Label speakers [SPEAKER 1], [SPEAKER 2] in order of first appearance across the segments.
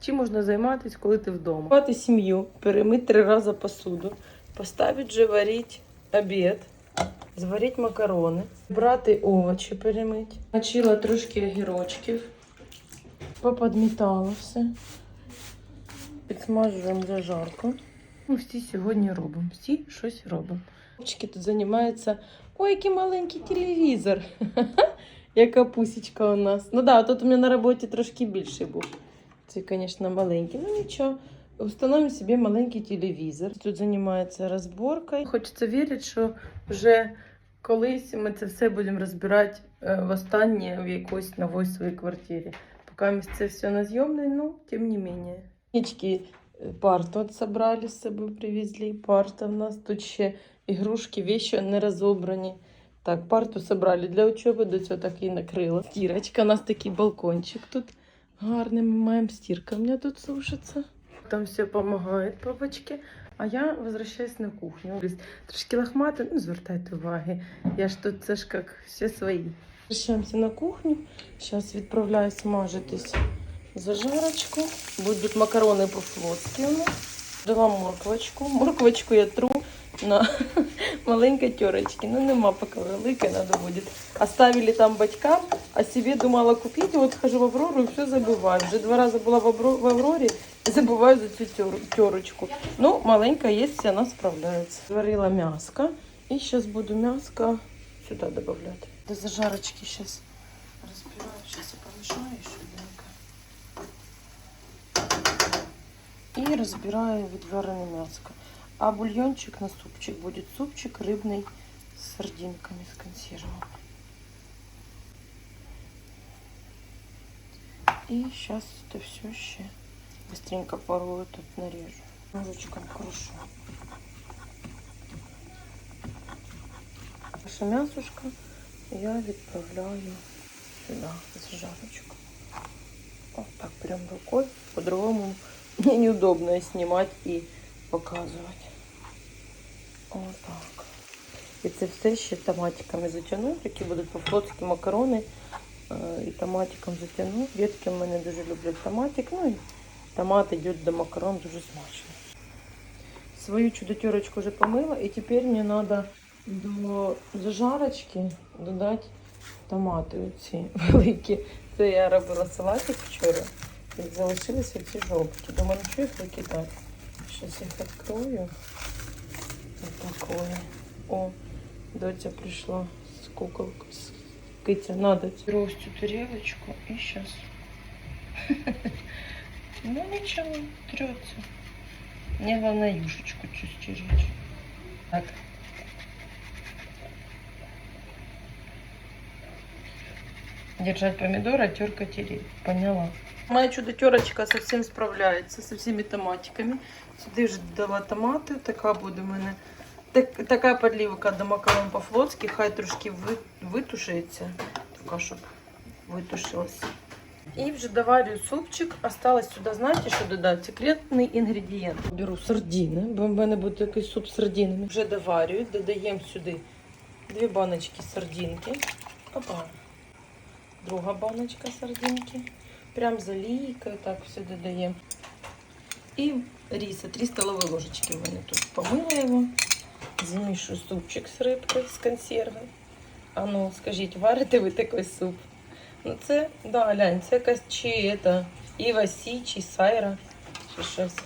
[SPEAKER 1] Чим можна займатися, коли ти вдома? Мати сім'ю, перемити три рази посуду, поставити вже варити обід, зварити макарони, брати овочі перемити. Начила трошки огірочків, поподмітала все. Підсмажуємо зажарку. Ми всі сьогодні робимо. Всі щось робимо. Хлопчики тут займаються. Ой, який маленький телевізор. Яка пусічка у нас. Ну так, да, тут у мене на роботі трошки більший був. Це, звісно, маленький. Ну нічого. Установимо собі маленький телевізор. Тут займається розборкою. Хочеться вірити, що вже колись ми це все будемо розбирати е, в останнє в якоїсь новій своїй квартирі. Поки це все на зйомний, ну, тим не менее. Нічки парту от собрали з собою, привезли. Парта в нас тут ще ігрушки, вещи не розобрані. Так, парту собрали для учоби, до цього так і накрила. Стірочка, у нас такий балкончик тут гарний. Ми маємо стірка. У мене тут сушиться. Там все допомагає папочки. А я возвращаюсь на кухню. Трошки лохмато, ну звертайте уваги. Я ж тут це ж як всі свої. Возвращаємося на кухню. Зараз відправляю смажитись зажарочку. Будуть макарони по-флотськи у нас. Дала морквочку. Морквочку я тру на маленькой терочке. Ну, нема пока великой, надо будет. Оставили там батькам, а себе думала купить. Вот хожу в Аврору и все забываю. Уже два раза была в, Авро- в Авроре и забываю за цю тер- терочку. Ну, маленькая есть, она справляется. Сварила мяско. И сейчас буду мяско сюда добавлять. До зажарочки сейчас разбираю. Сейчас я помешаю швиденько. И разбираю відварене мяско. А бульончик на супчик будет супчик рыбный с сардинками, с консервом. И сейчас это все еще быстренько порою тут нарежу. Ножичком хорошо. Наше мясушка я відправляю сюда, в зажарочку. Вот так прям рукой. По-другому мне неудобно снимать и показувати. Отак. І це все ще томатиками затягну, такі будуть по-флотськи макарони. Е, І томатиком затягну. Дітки в мене дуже люблять томатик. Ну і томат йде до макарон дуже смачно. Свою чудотерочку вже помила, і тепер мені треба до зажарочки додати томати оці великі. Це я робила салатик вчора. І залишилися ці жовтки. Думаю, ну що їх викидати. Сейчас их открою. Вот такое. О, доча пришла с куколкой. С... Китя, надо. Беру цю тарелочку и сейчас. Ну ничего, трется. Мне главное юшечку чуть стеречь. Так. Держать помидоры, а терка тереть. Поняла. Моя чудо-терочка совсем справляється со всеми томатиками. Сюди вже додала томати, така буде в мене. Так, така подливка до макарон по-флотськи, хай трошки ви, витушиться, така, щоб витушилась. І вже доварюю супчик. Осталось сюди, знаєте, що додати? Секретний інгредієнт. Беру сардини, бо в мене буде якийсь суп з сардинами. Вже доварюю, додаємо сюди дві баночки сардинки. Опа. Друга баночка сардинки. Прям за лійкою, так все додаємо. І ріса, 3 столові ложечки в мене тут. Помила його. Змішую супчик з рибкою, з консерви. А ну, скажіть, варите ви такий суп? Ну це, да, глянь, це якась чи це, Іва Сі, чи Сайра, чи щось.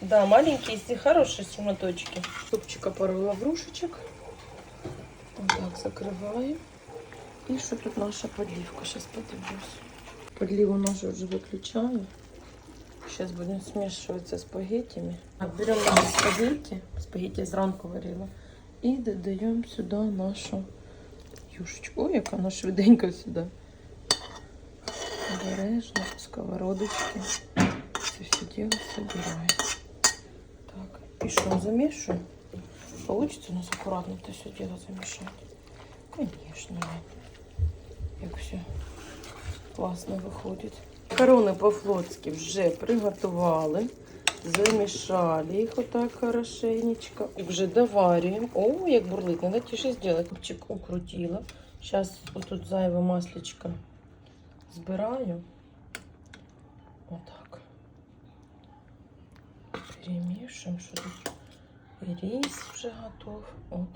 [SPEAKER 1] Да, маленькие, если хорошие суматочки. Супчика пару лаврушечек. Вот так закрываем. И что тут наша подливка? Сейчас подивлюсь. Подливу нашу уже выключаю. Сейчас будем смешивать со спагеттями. Так, берем наши спагетти. Спагетти я зранку варила. И додаем сюда нашу юшечку. Ой, яка вона швиденько сюди. Обережно, сковородочки. Це все дело собираю. Так, и что, замешу? Получится у нас аккуратно это все дело замешать? Конечно як все класно виходить. Макарони по-флотськи вже приготували. Замішали їх отак хорошенечко. Вже доварюємо. О, як бурлить, треба тише зробити. Купчик укрутила. Зараз отут зайве маслечко збираю. Отак. Перемішуємо, що тут. І рис вже готов. От,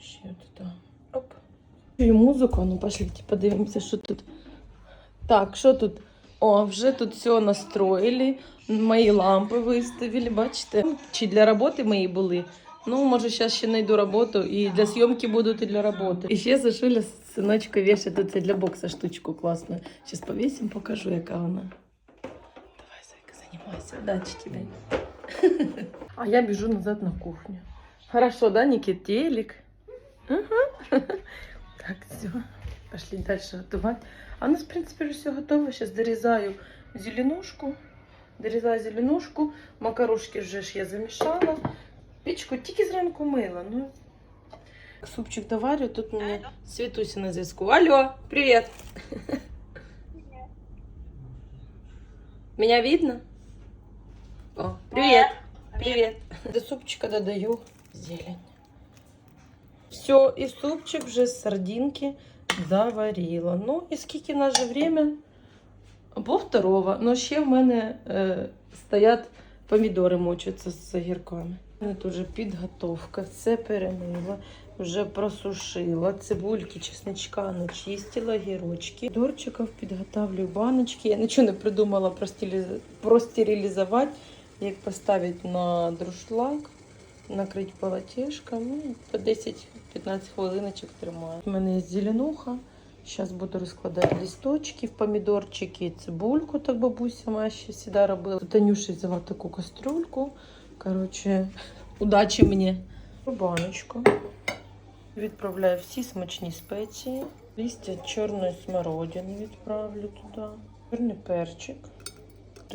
[SPEAKER 1] ще от так. Оп. І музику, ну пошліть, подивимося, що тут. Так, що тут? О, вже тут все настроїли. Мої лампи виставили, бачите? Чи для роботи мої були? Ну, може, зараз ще знайду роботу і для зйомки будуть, і для роботи. І ще Сашуля синочка вішає тут це для бокса штучку класну. Зараз повісимо, покажу, яка вона. Давай, зайка, займайся. Удачі тобі. А я біжу назад на кухню. Хорошо, да, Никит? Телек? Ага. Так, все. Пошли дальше готовить. А у нас, в принципе, уже все готово. Сейчас дорезаю зеленушку. Дорізаю зеленушку. Макарошки вже ж я замішала. Пічку тільки зранку мила. Ну, супчик доварю. Тут у мене Світуся на зв'язку. Алло, привіт. Меня видно? О, привет. Привет. До супчика додаю зелень. Все, і супчик вже з сардинки заварила. Ну, і скільки в нас же время? Пол второго. Ну, ще в мене е, стоять помідори мочаться з огірками. Мене тут вже підготовка, все перемила, вже просушила, цибульки, чесничка начистила, гірочки. Дорчиків підготавлю баночки. Я нічого не придумала простерилізувати, як поставити на друшлак, накрити полотішком, ну, по 10-15 хвилиночок тримаю. У мене є зеленуха. Зараз буду розкладати листочки, помідорчики, цибульку, так бабуся моя ще завжди робила. Танюша взяла таку кастрюльку. Коротше, удачі мені. Баночку. Відправляю всі смачні спеції. Листя чорної смородини відправлю туди. Чорний перчик.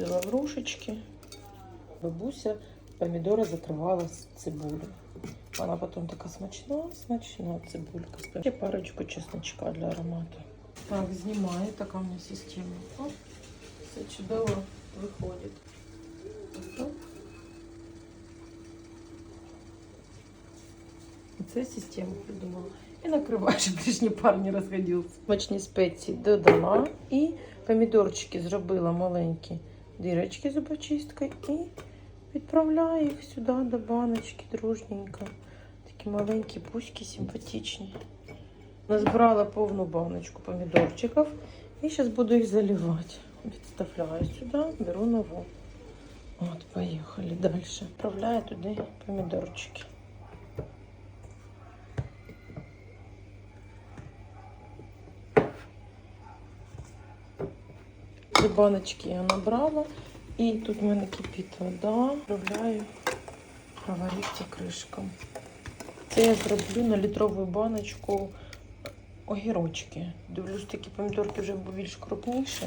[SPEAKER 1] Лаврушечки. Бабуся помідори закривала з цибулею. Вона потім така смачна, смачна цибулька. Ще парочку чесночка для аромату. Так, знімаю, така в мене система. О, все чудово виходить. Це систему придумала. І накриваю, щоб лишній пар не розходився. Смачні спеції додала. І помідорчики зробила маленькі дірочки зубочисткою. І відправляю їх сюди до баночки дружненько. Такі маленькі пуськи симпатичні. Назбирала повну баночку помідорчиків. І зараз буду їх заливати. Відставляю сюди, беру нову. От, поїхали далі. Відправляю туди помідорчики. Баночки я набрала. І тут в мене кипить вода. Відправляю проварити кришком. Це я зроблю на літрову баночку огірочки. Дивлюсь, такі помідорки вже більш крупніші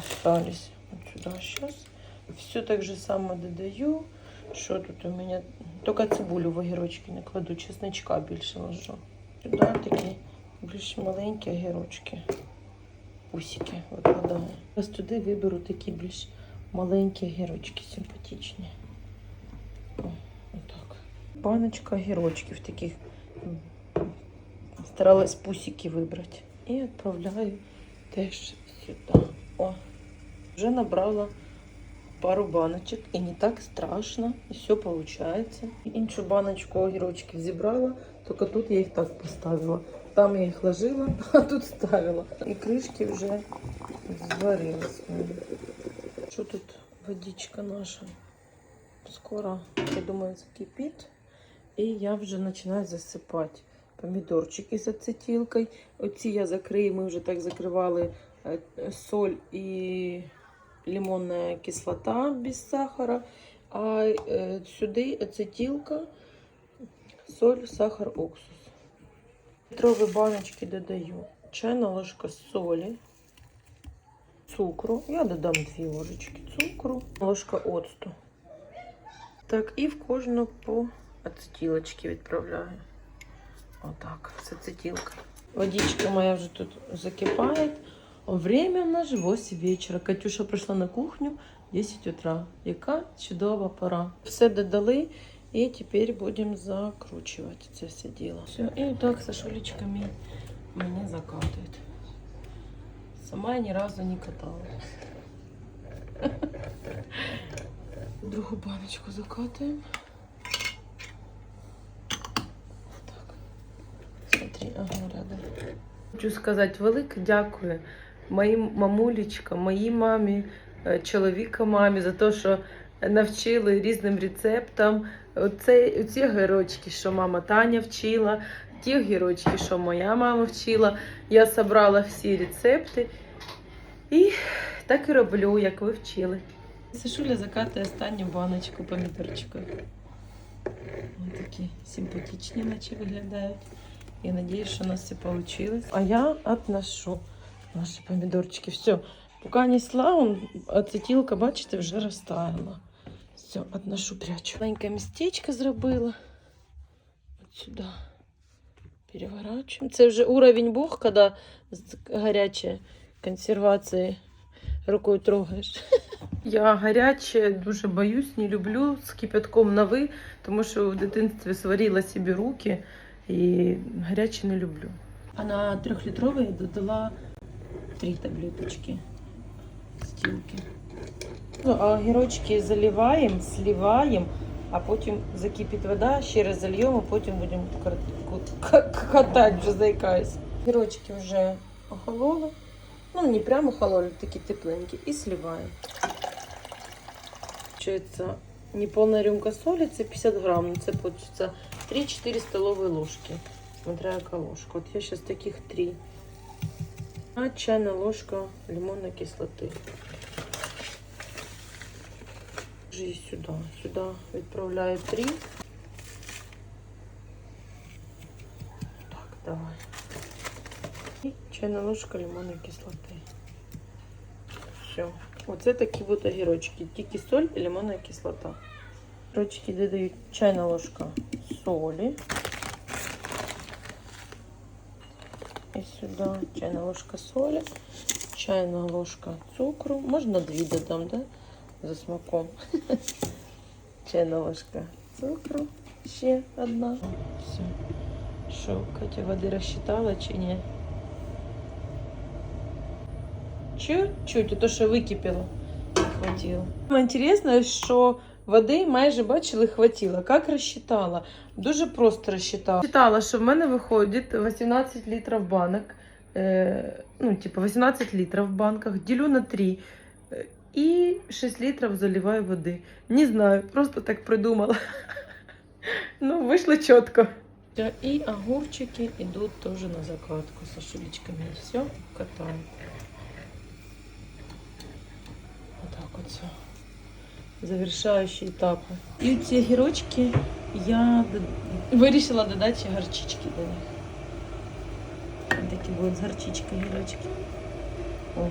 [SPEAKER 1] остались. От сюди зараз. Все так же само додаю. Що тут у мене? Тільки цибулю в огірочки не кладу, чесночка більше ложу. Сюди такі більш маленькі огірочки. Усики викладаю. Ось туди виберу такі більш маленькі огірочки, симпатичні. Отак. Баночка огірочків таких. Старалась пусики вибрати. І відправляю теж сюди. О, вже набрала пару баночок і не так страшно. І все виходить. Іншу баночку огірочків зібрала, тільки тут я їх так поставила. Там я їх ложила, а тут ставила. І кришки вже зварились. Що тут водичка наша? Скоро, я думаю, закипить. І я вже починаю засипати помідорчики з ацетилкою. Оці я закрию, ми вже так закривали е, соль і лимонна кислота без сахара. А е, сюди ацетилка, соль, сахар, уксус. Літрові баночки додаю. Чайна ложка солі, цукру. Я додам дві ложечки цукру, ложка оцту. Так, і в кожну по ацетилочці відправляю. Отак, з ацетилкою. Водичка моя вже тут закипає. Время у нас 8 вечора. Катюша прийшла на кухню 10 утра. Яка чудова пора. Все додали. І тепер будемо закручувати це все діло. Все, і так Сашулечка мій мене закатує. Сама ні разу не катала. другу баночку закатуємо. Так. Смотри, ага, рядом. Хочу сказати велике дякую моїм мамулечкам, моїй мамі, е, чоловіка мамі за те, що навчили різним рецептам. Оце, оці гірочки, що мама Таня вчила, ті гірочки, що моя мама вчила. Я зібрала всі рецепти і так і роблю, як ви вчили. Сашуля закатує останню баночку помідорчику. Ось такі симпатичні, наче виглядають. Я надеюсь, что у нас все получилось. А я отношу наши помидорчики. Все, пока несла, он, ацетилка, бачите, вже розтаяла. Все, отношу, прячу. Маленьке містечко зробила. От сюди. Переворачуємо. Це вже уровень Бог, коли з гарячої консервації рукою трогаєш. Я гаряче дуже боюсь, не люблю з кипятком на ви, тому що в дитинстві сварила собі руки і гаряче не люблю. А на трьохлітровий додала три таблеточки стілки. Ну, а огірочки заливаємо, сливаємо, а потім закипить вода, ще раз зальємо, потім будемо катати, вже заїкаюсь. Огірочки вже охололи. Ну, не прямо охололи, такі тепленькі. І сливаємо. Получается, неполная рюмка соли, це 50 грамм, ну, це получится 3-4 столовые ложки, смотря яка ложка. Вот я сейчас таких 3. А чайная ложка лимонной кислоты. И сюда, сюда відправляю 3. Так, давай. І чайна ложка лимонної кислоти. Все. Оце такі от огірочки. Тільки соль і лимонна кислота. Огірочки додають чайна ложка солі. І сюди чайна ложка солі, чайна ложка цукру. Можна дві додам, да? За смаком. Чайна ложка цукру. Ще одна. Все. Що, Катя води розчитала чи ні? Чуть-чуть, то що википіло, не хватило. Саме Інтересно, що води майже бачили хватило. Як розчитала? Дуже просто розчитала. Розчитала, що в мене виходить 18 літрів банок. Е, ну, типу, 18 літрів в банках, ділю на 3. І 6 літрів заливаю води. Не знаю, просто так придумала. Ну, вийшло чітко. І огурчики йдуть теж на закатку з шулечками. Все, катаємо. Отак от все. Завершаючі етапи. І ці гірочки я вирішила додати ще гарчички до них. Такі будуть з гарчички гірочки. О.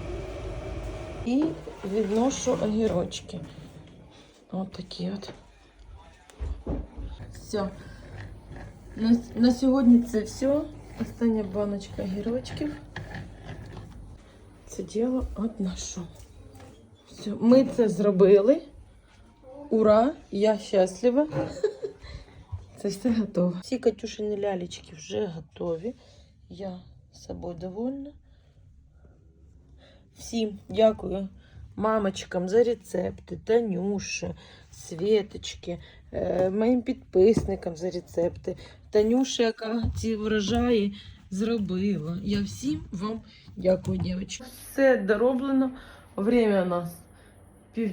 [SPEAKER 1] І відношу огірочки. От такі от. Все. На, на сьогодні це все. Остання баночка огірочків. Це діло одношу. Все, ми це зробили. Ура! Я щаслива. Це все готово. Всі Катюшини лялечки вже готові. Я собою довольна. Всім дякую мамочкам за рецепти, Танюше, Світочки, е, моїм підписникам за рецепти. Танюша, яка ці врожаї зробила. Я всім вам дякую, дівчатки. Все дороблено. Время у нас пів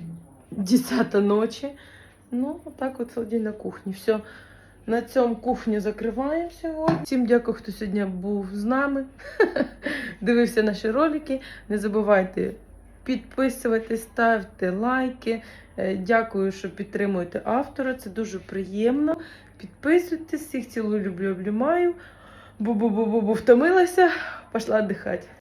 [SPEAKER 1] десята ночі. Ну, отак от сьогодні на кухні. Все. На цьому кухню закриваємо сьогодні. Всім дякую, хто сьогодні був з нами. Дивився наші ролики. Не забувайте підписуватись, ставте лайки. Е, Дякую, що підтримуєте автора. Це дуже приємно. Підписуйтесь, всіх цілую, люблю, обнімаю. Бу-бу-бу-бу-бу втомилася, пішла віддихати.